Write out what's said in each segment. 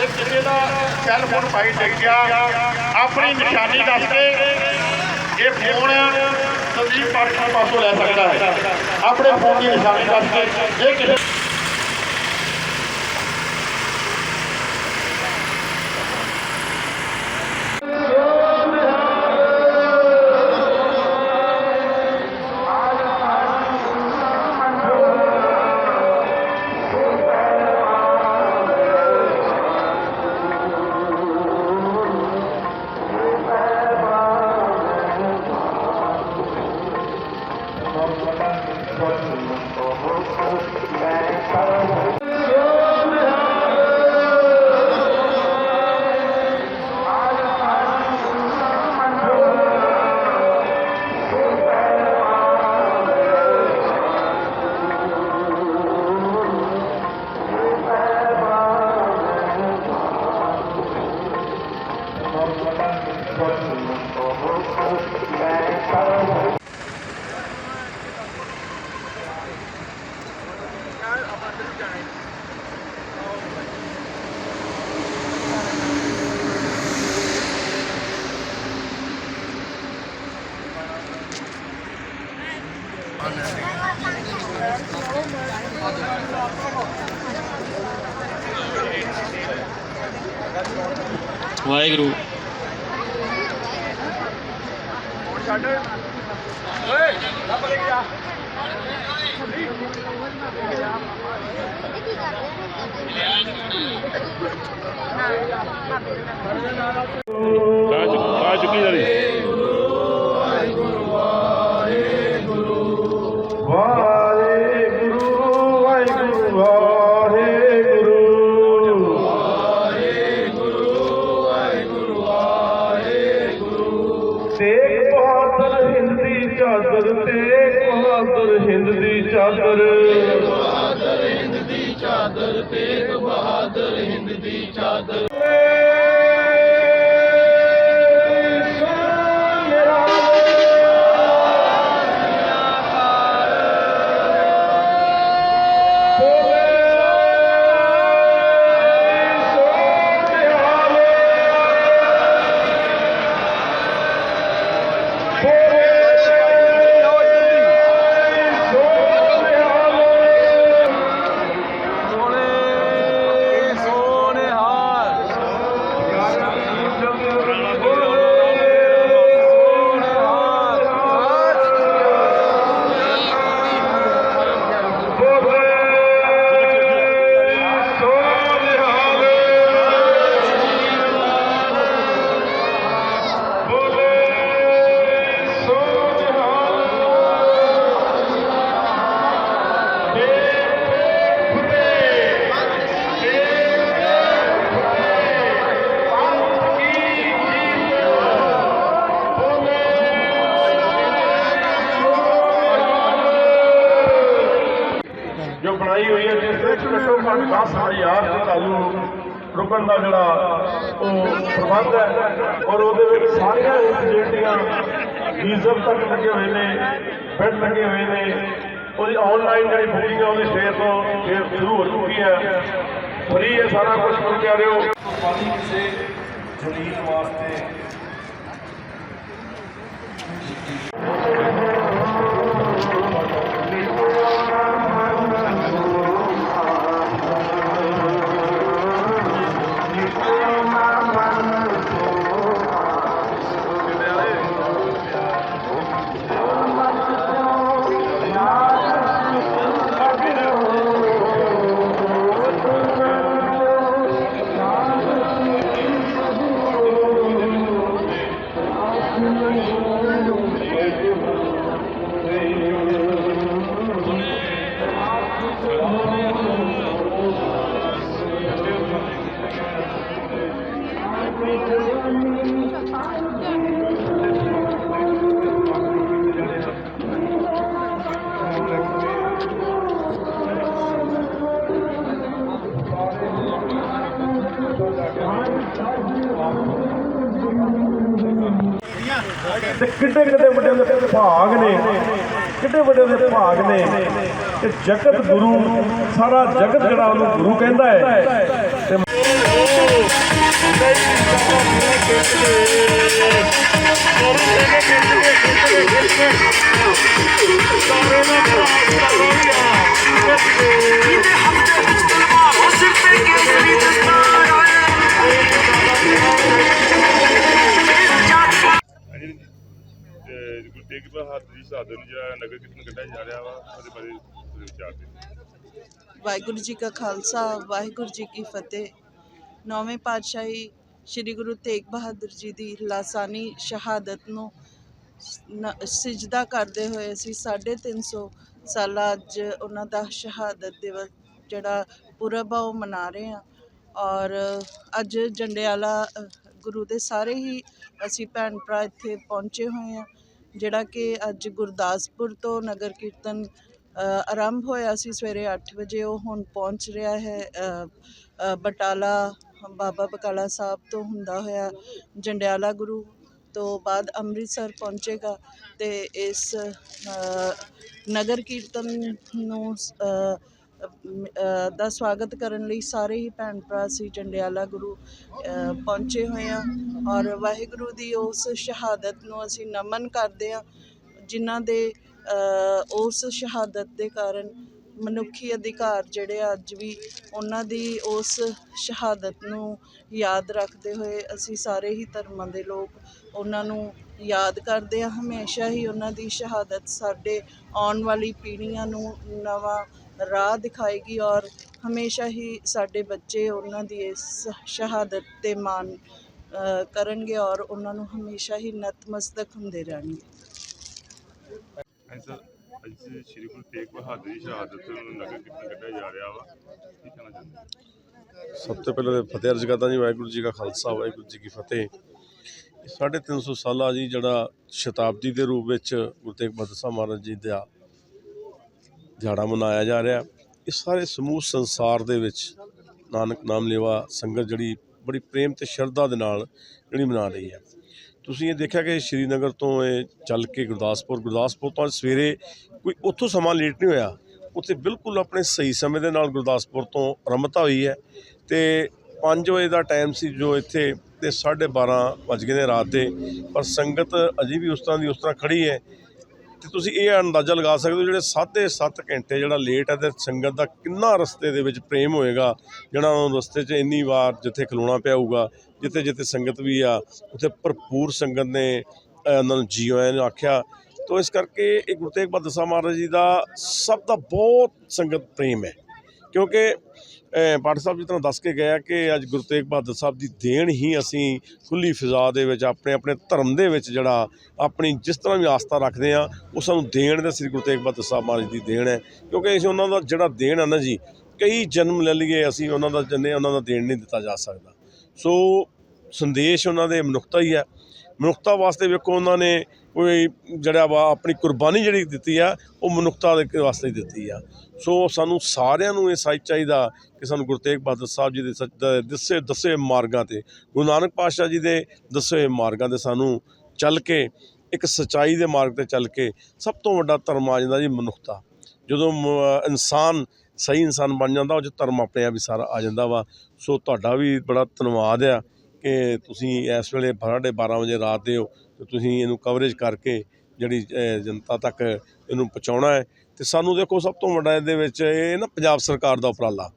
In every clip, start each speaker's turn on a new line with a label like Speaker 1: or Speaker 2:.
Speaker 1: ਜੇ ਕਿਸੇ ਦਾ cell phone ਪਾਈ ਡਿੱਗ ਗਿਆ। ਆਪਣੀ ਨਿਸ਼ਾਨੀ ਦੱਸ ਕੇ ਇਹ ਫੋਨ ਸੰਦੀਪ ਪਾਠਕ ਪਾਸੋਂ ਲੈ ਸਕਦਾ ਹੈ। ਆਪਣੇ ਫੋਨ ਦੀ ਨਿਸ਼ਾਨੀ ਦੱਸ ਕੇ ਜੇ ਕਿਸੇ
Speaker 2: ਵਾਹਿਗੁਰੂ।
Speaker 3: ਆ ਚੁੱਕੀ ਜਰੀ
Speaker 1: ਵਾਹਿਗੁਰੂ। ਰੁਕਣ ਦਾ ਜਿਹੜਾ ਉਹ ਪ੍ਰਬੰਧ ਹੈ ਔਰ ਉਹਦੇ ਵਿੱਚ ਸਾਰੀਆਂ ਫੈਸਿਲਿਟੀਆਂ ਵੀਜ਼ਰ ਤੱਕ ਲੱਗੇ ਹੋਏ ਨੇ ਬੈੱਡ ਲੱਗੇ ਹੋਏ ਨੇ, ਉਹਦੀ ਆਨਲਾਈਨ ਜਿਹੜੀ ਬੁਕਿੰਗ ਹੈ ਉਹਦੀ ਸਵੇਰ ਤੋਂ ਸਵੇਰ ਸ਼ੁਰੂ ਹੋ ਚੁੱਕੀ ਹੈ। ਫਰੀ ਹੈ ਸਾਰਾ ਕੁਝ ਮਿਲ ਕੇ ਹੋ। ਪਾਣੀ ਕਿਸੇ ਜ਼ਮੀਨ ਵਾਸਤੇ
Speaker 2: ਤੇ ਕਿੱਡੇ ਕਿੱਡੇ ਵੱਡੇ ਦੇ ਭਾਗ ਨੇ। ਕਿੱਡੇ ਵੱਡੇ ਵੱਡੇ ਭਾਗ ਨੇ। ਤੇ ਜਗਤ ਗੁਰੂ, ਸਾਰਾ ਜਗਤ ਜਿਹੜਾ ਉਹਨੂੰ ਗੁਰੂ ਕਹਿੰਦਾ ਹੈ। ਤੇ
Speaker 4: ਜਿਹਦੇ ਹੱਥ
Speaker 3: ਗੁਰੂ ਤੇਗ ਬਹਾਦਰ ਜੀ ਸ਼ਹਾਦਤ ਨੂੰ ਜਿਹੜਾ ਨਗਰ ਕੀਰਤਨ ਕੱਢਿਆ ਜਾ ਰਿਹਾ ਵਾ, ਉਹਦੇ ਬਾਰੇ ਤੁਸੀਂ ਵਿਚਾਰ ਦਿਓ।
Speaker 5: ਵਾਹਿਗੁਰੂ ਜੀ ਕਾ ਖਾਲਸਾ, ਵਾਹਿਗੁਰੂ ਜੀ ਕੀ ਫਤਿਹ। ਨੌਵੇਂ ਪਾਤਸ਼ਾਹੀ ਸ੍ਰੀ ਗੁਰੂ ਤੇਗ ਬਹਾਦਰ ਜੀ ਦੀ ਲਾਸਾਨੀ ਸ਼ਹਾਦਤ ਨੂੰ ਨ- ਸਿਜਦਾ ਕਰਦੇ ਹੋਏ ਅਸੀਂ 350 ਸਾਲਾ ਅੱਜ ਉਹਨਾਂ ਦਾ ਸ਼ਹਾਦਤ ਦਿਵਸ ਜਿਹੜਾ ਪੁਰਬ ਆ, ਉਹ ਮਨਾ ਰਹੇ ਹਾਂ। ਔਰ ਅੱਜ ਜੰਡਿਆਲਾ ਗੁਰੂ ਦੇ ਸਾਰੇ ਹੀ ਅਸੀਂ ਭੈਣ ਭਰਾ ਇੱਥੇ ਪਹੁੰਚੇ ਹੋਏ ਹਾਂ। ਜਿਹੜਾ ਕਿ ਅੱਜ ਗੁਰਦਾਸਪੁਰ ਤੋਂ ਨਗਰ ਕੀਰਤਨ ਆਰੰਭ ਹੋਇਆ ਸੀ ਸਵੇਰੇ 8 ਵਜੇ, ਉਹ ਹੁਣ ਪਹੁੰਚ ਰਿਹਾ ਹੈ ਬਟਾਲਾ, ਬਾਬਾ ਬਕਾਲਾ ਸਾਹਿਬ ਤੋਂ ਹੁੰਦਾ ਹੋਇਆ ਜੰਡਿਆਲਾ ਗੁਰੂ ਤੋਂ ਬਾਅਦ ਅੰਮ੍ਰਿਤਸਰ ਪਹੁੰਚੇਗਾ ਤੇ ਇਸ ਨਗਰ ਕੀਰਤਨ ਨੂੰ ਦਾ ਸਵਾਗਤ ਕਰਨ ਲਈ ਸਾਰੇ ਹੀ ਭੈਣ ਭਰਾ ਸੀ ਜੰਡਿਆਲਾ ਗੁਰੂ ਪਹੁੰਚੇ ਹੋਏ ਆ। ਔਰ ਵਾਹਿਗੁਰੂ ਦੀ ਉਸ ਸ਼ਹਾਦਤ ਨੂੰ ਅਸੀਂ ਨਮਨ ਕਰਦੇ ਆ ਜਿਨ੍ਹਾਂ ਦੇ ਉਸ ਸ਼ਹਾਦਤ ਦੇ ਕਾਰਨ ਮਨੁੱਖੀ ਅਧਿਕਾਰ ਜਿਹੜੇ ਅੱਜ ਵੀ ਉਹਨਾਂ ਦੀ ਉਸ ਸ਼ਹਾਦਤ ਨੂੰ ਯਾਦ ਰੱਖਦੇ ਹੋਏ ਅਸੀਂ ਸਾਰੇ ਹੀ ਧਰਮਾਂ ਦੇ ਲੋਕ ਉਹਨਾਂ ਨੂੰ ਯਾਦ ਕਰਦੇ ਆ ਹਮੇਸ਼ਾ ਹੀ ਉਹਨਾਂ ਦੀ ਸ਼ਹਾਦਤ ਸਾਡੇ ਆਉਣ ਵਾਲੀ ਪੀੜ੍ਹੀਆਂ ਨੂੰ ਨਵਾਂ ਰਾਹ ਦਿਖਾਏਗੀ ਔਰ ਹਮੇਸ਼ਾ ਹੀ ਸਾਡੇ ਬੱਚੇ ਉਹਨਾਂ ਦੀ ਇਸ ਸ਼ਹਾਦਤ ਤੇ ਮਾਣ ਕਰਨਗੇ ਔਰ ਉਹਨਾਂ ਨੂੰ ਹਮੇਸ਼ਾ ਹੀ ਨਤਮਸਤਕ ਹੁੰਦੇ ਰਹਿਣਗੇ।
Speaker 3: ਹਾਂਜੀ ਸਰ ਅੱਜ ਸ੍ਰੀ ਗੁਰੂ ਤੇਗ ਬਹਾਦਰ ਜੀ ਸ਼ਹਾਦਤ ਨੂੰ ਨਗਰ ਕੀਰਤਨ ਕੱਢਿਆ ਜਾ ਰਿਹਾ ਵਾ। ਕੀ ਕਹਿਣਾ ਚਾਹੁੰਦੇ ਹੋ?
Speaker 1: ਸਭ ਤੋਂ ਪਹਿਲਾਂ ਤਾਂ ਫਤਿਹ ਅਰਜ਼ ਕਰਦਾ ਜੀ ਵਾਹਿਗੁਰੂ ਜੀ ਕਾ ਖਾਲਸਾ ਵਾਹਿਗੁਰੂ ਜੀ ਕੀ ਫਤਿਹ। ਇਹ ਸਾਢੇ ਤਿੰਨ ਸੌ ਸਾਲਾ ਜੀ ਜਿਹੜਾ ਸ਼ਤਾਬਦੀ ਦੇ ਰੂਪ ਵਿੱਚ ਗੁਰੂ ਤੇਗ ਬਹਾਦਰ ਸਾਹਿਬ ਮਹਾਰਾਜ ਜੀ ਦਾ ਦਿਹਾੜਾ ਮਨਾਇਆ ਜਾ ਰਿਹਾ। ਇਹ ਸਾਰੇ ਸਮੂਹ ਸੰਸਾਰ ਦੇ ਵਿੱਚ ਨਾਨਕ ਨਾਮ ਲੇਵਾ ਸੰਗਤ ਜਿਹੜੀ ਬੜੀ ਪ੍ਰੇਮ ਤੇ ਸ਼ਰਧਾ ਦੇ ਨਾਲ ਜਿਹੜੀ ਮਨਾ ਰਹੀ ਹੈ। ਤੁਸੀਂ ਇਹ ਦੇਖਿਆ ਕਿ ਸ਼੍ਰੀਨਗਰ ਤੋਂ ਇਹ ਚੱਲ ਕੇ ਗੁਰਦਾਸਪੁਰ ਗੁਰਦਾਸਪੁਰ ਤੋਂ ਅੱਜ ਸਵੇਰੇ ਕੋਈ ਉੱਥੋਂ ਸਮਾਂ ਲੇਟ ਨਹੀਂ ਹੋਇਆ। ਉੱਥੇ ਬਿਲਕੁਲ ਆਪਣੇ ਸਹੀ ਸਮੇਂ ਦੇ ਨਾਲ ਗੁਰਦਾਸਪੁਰ ਤੋਂ ਆਰੰਭਤਾ ਹੋਈ ਹੈ ਤੇ 5 ਵਜੇ ਦਾ ਟਾਈਮ ਸੀ ਜੋ ਇੱਥੇ ਤੇ 12:30 ਵੱਜ ਗਏ ਨੇ ਰਾਤ ਦੇ। ਪਰ ਸੰਗਤ ਅਜੇ ਵੀ ਉਸ ਤਰ੍ਹਾਂ ਦੀ ਉਸ ਤਰ੍ਹਾਂ ਖੜੀ ਹੈ। ਤੇ ਤੁਸੀਂ ਇਹ ਅੰਦਾਜ਼ਾ ਲਗਾ ਸਕਦੇ ਹੋ ਜਿਹੜੇ ਸਾਢੇ ਸੱਤ ਘੰਟੇ ਜਿਹੜਾ ਲੇਟ ਹੈ ਤੇ ਸੰਗਤ ਦਾ ਕਿੰਨਾ ਰਸਤੇ ਦੇ ਵਿੱਚ ਪ੍ਰੇਮ ਹੋਏਗਾ, ਜਿਹੜਾ ਉਹ ਰਸਤੇ 'ਚ ਇੰਨੀ ਵਾਰ ਜਿੱਥੇ ਖਲੋਣਾ ਪਿਆ ਹੋਊਗਾ, ਜਿੱਥੇ ਜਿੱਥੇ ਸੰਗਤ ਵੀ ਆ, ਉੱਥੇ ਭਰਪੂਰ ਸੰਗਤ ਨੇ ਉਹਨਾਂ ਨੂੰ ਜੀ ਆਇਆਂ ਆਖਿਆ। ਤੋ ਇਸ ਕਰਕੇ ਇਹ ਗੁਰੂ ਤੇਗ ਬਹਾਦਰ ਸਾਹਿਬ ਮਹਾਰਾਜ ਜੀ ਦਾ ਸਭ ਦਾ ਬਹੁਤ ਸੰਗਤ ਪ੍ਰੇਮ ਹੈ। ਕਿਉਂਕਿ ਅਹ, ਪਾਠ ਸਾਹਿਬ ਜੀ ਤੁਹਾਨੂੰ ਦੱਸ ਕੇ ਗਿਆ ਕਿ ਅੱਜ ਗੁਰੂ ਤੇਗ ਬਹਾਦਰ ਸਾਹਿਬ ਦੀ ਦੇਣ ਹੀ ਅਸੀਂ ਖੁੱਲੀ ਫਿਜ਼ਾ ਦੇ ਵਿੱਚ ਆਪਣੇ ਆਪਣੇ ਧਰਮ ਦੇ ਵਿੱਚ ਜਿਹੜਾ ਆਪਣੀ ਜਿਸ ਤਰ੍ਹਾਂ ਵੀ ਆਸਥਾ ਰੱਖਦੇ ਆ ਉਹ ਸਾਨੂੰ ਦੇਣ ਦਾ ਸ੍ਰੀ ਗੁਰੂ ਤੇਗ ਬਹਾਦਰ ਸਾਹਿਬ ਮਹਾਰਾਜ ਦੀ ਦੇਣ ਹੈ। ਕਿਉਂਕਿ ਅਸੀਂ ਉਹਨਾਂ ਦਾ ਜਿਹੜਾ ਦੇਣ ਆ ਨਾ ਜੀ ਕਈ ਜਨਮ ਲੈ ਲਈਏ ਅਸੀਂ ਉਹਨਾਂ ਦਾ ਜੰਨੇ ਉਹਨਾਂ ਦਾ ਦੇਣ ਨਹੀਂ ਦਿੱਤਾ ਜਾ ਸਕਦਾ। ਸੋ ਸੰਦੇਸ਼ ਉਹਨਾਂ ਦੇ ਮਨੁੱਖਤਾ ਹੀ ਹੈ। ਮਨੁੱਖਤਾ ਵਾਸਤੇ ਵੇਖੋ ਉਹਨਾਂ ਨੇ ਕੋਈ ਜਿਹੜਾ ਵਾ ਆਪਣੀ ਕੁਰਬਾਨੀ ਜਿਹੜੀ ਦਿੱਤੀ ਆ, ਉਹ ਮਨੁੱਖਤਾ ਦੇ ਵਾਸਤੇ ਦਿੱਤੀ ਆ। ਸੋ ਸਾਨੂੰ ਸਾਰਿਆਂ ਨੂੰ ਇਹ ਸੱਚ ਚਾਹੀਦਾ ਕਿ ਸਾਨੂੰ ਗੁਰੂ ਤੇਗ ਬਹਾਦਰ ਸਾਹਿਬ ਜੀ ਦੇ ਸੱਚ ਦੱਸੇ ਦੱਸੇ ਮਾਰਗਾਂ ਤੇ, ਗੁਰੂ ਨਾਨਕ ਪਾਤਸ਼ਾਹ ਜੀ ਦੇ ਦੱਸੇ ਮਾਰਗਾਂ ਤੇ ਸਾਨੂੰ ਚੱਲ ਕੇ, ਇੱਕ ਸਚਾਈ ਦੇ ਮਾਰਗ ਤੇ ਚੱਲ ਕੇ ਸਭ ਤੋਂ ਵੱਡਾ ਧਰਮ ਆ ਜਾਂਦਾ ਜੀ ਮਨੁੱਖਤਾ। ਜਦੋਂ ਇਨਸਾਨ ਸਹੀ ਇਨਸਾਨ ਬਣ ਜਾਂਦਾ, ਉਹ 'ਚ ਧਰਮ ਆਪਣੇ ਆਪ ਹੀ ਸਾਰਾ ਆ ਜਾਂਦਾ ਵਾ। ਸੋ ਤੁਹਾਡਾ ਵੀ ਬੜਾ ਧੰਨਵਾਦ ਆ। ਕਿ ਤੁਸੀਂ ਇਸ ਵੇਲੇ ਸਾਢੇ 12 ਵਜੇ ਰਾਤ ਦੇ ਹੋ ਤੇ ਤੁਸੀਂ ਇਹਨੂੰ ਕਵਰੇਜ ਕਰਕੇ ਜਿਹੜੀ ਜਨਤਾ ਤੱਕ ਇਹਨੂੰ ਪਹੁੰਚਾਉਣਾ ਹੈ ਤੇ ਸਾਨੂੰ ਦੇਖੋ ਸਭ ਤੋਂ ਵੱਡਾ ਇਹਦੇ ਵਿੱਚ ਇਹ ਨਾ ਪੰਜਾਬ ਸਰਕਾਰ ਦਾ ਉਪਰਾਲਾ।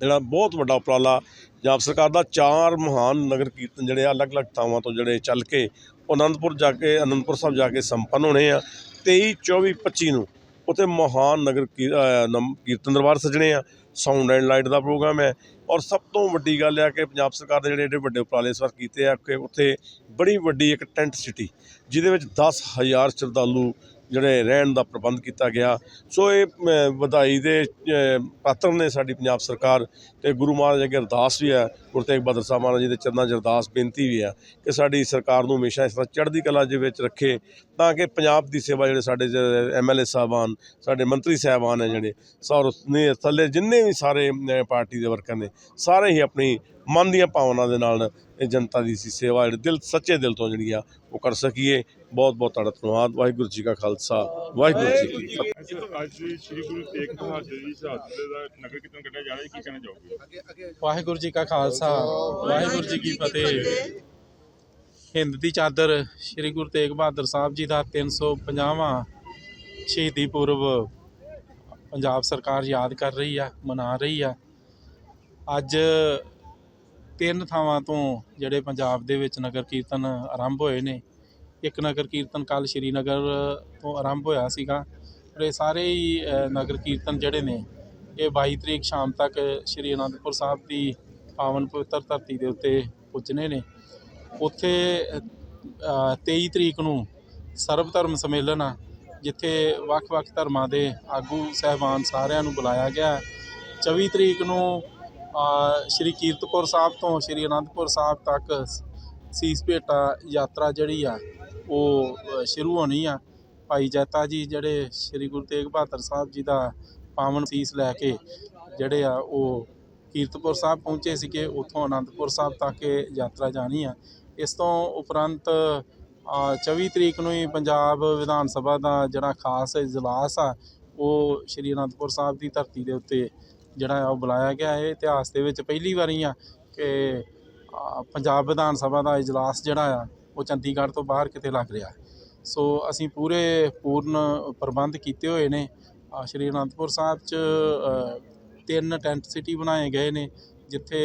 Speaker 1: ਜਿਹੜਾ ਬਹੁਤ ਵੱਡਾ ਉਪਰਾਲਾ। ਪੰਜਾਬ ਸਰਕਾਰ ਦਾ ਚਾਰ ਮਹਾਨ ਨਗਰ ਕੀਰਤਨ ਜਿਹੜੇ ਆ, ਅਲੱਗ-ਅਲੱਗ ਥਾਵਾਂ ਤੋਂ ਜਿਹੜੇ ਚੱਲ ਕੇ ਉਹ ਆਨੰਦਪੁਰ ਜਾ ਕੇ, ਅਨੰਦਪੁਰ ਸਾਹਿਬ ਜਾ ਕੇ ਸੰਪੰਨ ਹੋਣੇ ਆ। 23 24 25 ਨੂੰ ਉੱਥੇ ਮਹਾਨ ਨਗਰ ਕੀ- ਅਹ ਕੀਰਤਨ ਦਰਬਾਰ ਸਜਣੇ ਆ। ਸਾਊਂਡ ਐਂਡ ਲਾਈਟ ਦਾ ਪ੍ਰੋਗਰਾਮ ਹੈ। ਔਰ ਸਭ ਤੋਂ ਵੱਡੀ ਗੱਲ ਹੈ ਕਿ ਪੰਜਾਬ ਸਰਕਾਰ ਦੇ ਜਿਹੜੇ ਏਡੇ ਵੱਡੇ ਉਪਰਾਲੇ ਇਸ ਵਾਰ ਕੀਤੇ ਆ ਕਿ ਉੱਥੇ ਬੜੀ ਵੱਡੀ ਇੱਕ ਟੈਂਟ ਸਿਟੀ ਜਿਹਦੇ ਵਿੱਚ 10000 ਸ਼ਰਧਾਲੂ ਜਿਹੜੇ ਰਹਿਣ ਦਾ ਪ੍ਰਬੰਧ ਕੀਤਾ ਗਿਆ। ਸੋ ਇਹ ਵਧਾਈ ਦੇ ਪਾਤਰ ਨੇ ਸਾਡੀ ਪੰਜਾਬ ਸਰਕਾਰ ਤੇ ਗੁਰੂ ਮਹਾਰਾਜ ਅੱਗੇ ਅਰਦਾਸ ਵੀ ਹੈ। ਗੁਰੂ ਤੇਗ ਬਹਾਦਰ ਸਾਹਿਬ ਮਹਾਰਾਜ ਜੀ ਦੇ ਚਰਨਾਂ 'ਚ ਅਰਦਾਸ ਬੇਨਤੀ ਵੀ ਹੈ ਕਿ ਸਾਡੀ ਸਰਕਾਰ ਨੂੰ ਹਮੇਸ਼ਾ ਇਸ ਤਰ੍ਹਾਂ ਚੜ੍ਹਦੀ ਕਲਾ ਦੇ ਵਿੱਚ ਰੱਖੇ ਤਾਂ ਕਿ ਪੰਜਾਬ ਦੀ ਸੇਵਾ ਜਿਹੜੇ ਸਾਡੇ ਐਮਐਲਏ ਸਾਹਿਬਾਨ, ਸਾਡੇ ਮੰਤਰੀ ਸਾਹਿਬਾਨ ਹੈ ਜਿਹੜੇ, ਸੌਰ ਨੇ ਥੱਲੇ ਜਿੰਨੇ ਵੀ ਸਾਰੇ ਪਾਰਟੀ ਦੇ ਵਰਕਰ ਨੇ, ਸਾਰੇ ਹੀ ਆਪਣੀ ਮਨ ਦੀਆਂ ਭਾਵਨਾ ਦੇ ਨਾਲ ਜਨਤਾ ਦੀ ਸੀ ਸੇਵਾ ਜਿਹੜੀ ਦਿਲ ਸੱਚੇ ਦਿਲ ਤੋਂ ਜਿਹੜੀ ਆ ਉਹ ਕਰ ਸਕੀਏ। ਬਹੁਤ ਬਹੁਤ ਤੁਹਾਡਾ ਧੰਨਵਾਦ। ਵਾਹਿਗੁਰੂ ਜੀ ਕਾ ਖਾਲਸਾ। ਵਾਹਿਗੁਰੂ ਜੀ ਕੀ ਫਤਿਹ।
Speaker 3: ਸਰ ਅੱਜ ਸ੍ਰੀ ਗੁਰੂ ਤੇਗ ਬਹਾਦਰ ਜੀ ਸ਼ਹਾਦਤ ਦਾ ਨਗਰ ਕੀਰਤਨ ਕੱਢਿਆ ਜਾ ਰਿਹਾ। ਹੈ ਕੀ ਕਹਿਣਾ ਚਾਹੋਗੇ?
Speaker 6: ਵਾਹਿਗੁਰੂ ਜੀ ਕਾ ਖਾਲਸਾ। ਵਾਹਿਗੁਰੂ ਜੀ ਕੀ ਫਤਿਹ। ਹਿੰਦ ਦੀ ਚਾਦਰ ਸ੍ਰੀ ਗੁਰੂ ਤੇਗ ਬਹਾਦਰ ਸਾਹਿਬ ਜੀ ਦਾ 350ਵਾਂ ਸ਼ਹੀਦੀ ਪੁਰਬ ਪੰਜਾਬ ਸਰਕਾਰ ਯਾਦ ਕਰ ਰਹੀ ਆ ਮਨਾ ਰਹੀ ਆ। ਅੱਜ ਤਿੰਨ ਥਾਵਾਂ ਤੋਂ ਜਿਹੜੇ ਪੰਜਾਬ ਦੇ ਵਿੱਚ ਨਗਰ ਕੀਰਤਨ ਆਰੰਭ ਹੋਏ ਨੇ। ਇੱਕ ਨਗਰ ਕੀਰਤਨ ਕੱਲ ਸ਼੍ਰੀਨਗਰ ਤੋਂ ਆਰੰਭ ਹੋਇਆ ਸੀਗਾ। ਪਰ ਇਹ ਸਾਰੇ ਹੀ ਨਗਰ ਕੀਰਤਨ ਜਿਹੜੇ ਨੇ ਇਹ 22 ਤਰੀਕ ਸ਼ਾਮ ਤੱਕ ਸ਼੍ਰੀ ਅਨੰਦਪੁਰ ਸਾਹਿਬ ਦੀ ਪਾਵਨ ਪਵਿੱਤਰ ਧਰਤੀ ਦੇ ਉੱਤੇ ਪੁੱਜਣੇ ਨੇ। ਉੱਥੇ ਅ, 23 ਤਰੀਕ ਨੂੰ ਸਰਬ ਧਰਮ ਸੰਮੇਲਨ ਆ ਜਿੱਥੇ ਵੱਖ-ਵੱਖ ਧਰਮਾਂ ਦੇ ਆਗੂ ਸਹਿਬਾਨ ਸਾਰਿਆਂ ਨੂੰ ਬੁਲਾਇਆ ਗਿਆ। ਹੈ। 24 ਤਰੀਕ ਨੂੰ ਸ਼੍ਰੀ ਕੀਰਤਪੁਰ ਸਾਹਿਬ ਤੋਂ ਸ਼੍ਰੀ ਅਨੰਦਪੁਰ ਸਾਹਿਬ ਤੱਕ ਸੀਸ ਭੇਟਾ ਯਾਤਰਾ ਜਿਹੜੀ ਆ ਉਹ ਸ਼ੁਰੂ ਹੋਣੀ ਆ। ਭਾਈ ਜੈਤਾ ਜੀ ਜਿਹੜੇ ਸ਼੍ਰੀ ਗੁਰੂ ਤੇਗ ਬਹਾਦਰ ਸਾਹਿਬ ਜੀ ਦਾ ਪਾਵਨ ਸੀਸ ਲੈ ਕੇ ਜਿਹੜੇ ਆ ਉਹ ਕੀਰਤਪੁਰ ਸਾਹਿਬ ਪਹੁੰਚੇ ਸੀਗੇ ਉੱਥੋਂ ਅਨੰਦਪੁਰ ਸਾਹਿਬ ਤੱਕ ਇਹ ਯਾਤਰਾ ਜਾਣੀ ਆ। ਇਸ ਤੋਂ ਉਪਰੰਤ ਅ, 24 ਤਰੀਕ ਨੂੰ ਹੀ ਪੰਜਾਬ ਵਿਧਾਨ ਸਭਾ ਦਾ ਜਿਹੜਾ ਖਾਸ ਇਜਲਾਸ ਆ ਉਹ ਸ਼੍ਰੀ ਅਨੰਦਪੁਰ ਸਾਹਿਬ ਦੀ ਧਰਤੀ ਦੇ ਉੱਤੇ ਜਿਹੜਾ ਆ ਉਹ ਬੁਲਾਇਆ ਗਿਆ, ਇਹ ਇਤਿਹਾਸ ਦੇ ਵਿੱਚ ਪਹਿਲੀ ਵਾਰੀ ਆ ਕਿ ਪੰਜਾਬ ਵਿਧਾਨ ਸਭਾ ਦਾ ਇਜਲਾਸ ਜਿਹੜਾ ਆ, ਉਹ ਚੰਡੀਗੜ੍ਹ ਤੋਂ ਬਾਹਰ ਕਿਤੇ ਲੱਗ ਰਿਹਾ। ਸੋ ਅਸੀਂ ਪੂਰੇ ਪੂਰਨ ਪ੍ਰਬੰਧ ਕੀਤੇ ਹੋਏ ਨੇ। ਸ਼੍ਰੀ ਅਨੰਦਪੁਰ ਸਾਹਿਬ 'ਚ ਤਿੰਨ ਟੈਂਟ ਸਿਟੀ ਬਣਾਏ ਗਏ ਨੇ, ਜਿੱਥੇ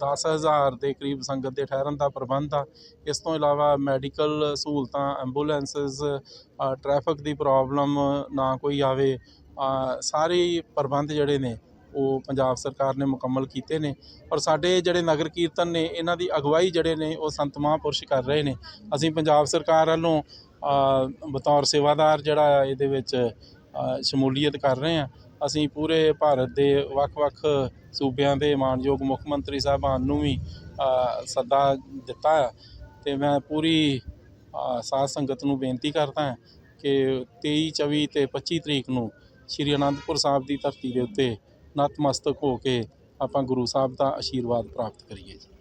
Speaker 6: 10000 ਦੇ ਕਰੀਬ ਸੰਗਤ ਦੇ ਠਹਿਰਨ ਦਾ ਪ੍ਰਬੰਧ ਆ। ਇਸ ਤੋਂ ਇਲਾਵਾ ਮੈਡੀਕਲ ਸਹੂਲਤਾਂ, ਐਂਬੂਲੈਂਸਸ ਟ੍ਰੈਫਿਕ ਦੀ ਪ੍ਰੋਬਲਮ ਨਾ ਕੋਈ ਆਵੇ ਸਾਰੇ ਪ੍ਰਬੰਧ ਜਿਹੜੇ ਨੇ ਉਹ ਪੰਜਾਬ ਸਰਕਾਰ ਨੇ ਮੁਕੰਮਲ ਕੀਤੇ ਨੇ ਔਰ ਸਾਡੇ ਜਿਹੜੇ ਨਗਰ ਕੀਰਤਨ ਨੇ ਇਹਨਾਂ ਦੀ ਅਗਵਾਈ ਜਿਹੜੇ ਨੇ ਉਹ ਸੰਤ ਮਹਾਂਪੁਰਸ਼ ਕਰ ਰਹੇ ਨੇ। ਅਸੀਂ ਪੰਜਾਬ ਸਰਕਾਰ ਵੱਲੋਂ ਬਤੌਰ ਸੇਵਾਦਾਰ ਜਿਹੜਾ ਆ ਇਹਦੇ ਵਿੱਚ ਸ਼ਮੂਲੀਅਤ ਕਰ ਰਹੇ ਹਾਂ। ਅਸੀਂ ਪੂਰੇ ਭਾਰਤ ਦੇ ਵੱਖ-ਵੱਖ ਸੂਬਿਆਂ ਦੇ ਮਾਨਯੋਗ ਮੁੱਖ ਮੰਤਰੀ ਸਾਹਿਬਾਨ ਨੂੰ ਵੀ ਸੱਦਾ ਦਿੱਤਾ ਆ ਤੇ ਮੈਂ ਪੂਰੀ ਅ, ਸਾਧ ਸੰਗਤ ਨੂੰ ਬੇਨਤੀ ਕਰਦਾ ਹਾਂ ਕਿ 23 24 ਤੇ 25 ਤਰੀਕ ਨੂੰ ਸ਼੍ਰੀ ਅਨੰਦਪੁਰ ਸਾਹਿਬ ਦੀ ਧਰਤੀ ਦੇ ਉੱਤੇ ਨਤਮਸਤਕ ਹੋ ਕੇ ਆਪਾਂ ਗੁਰੂ ਸਾਹਿਬ ਦਾ ਆਸ਼ੀਰਵਾਦ ਪ੍ਰਾਪਤ ਕਰੀਏ ਜੀ।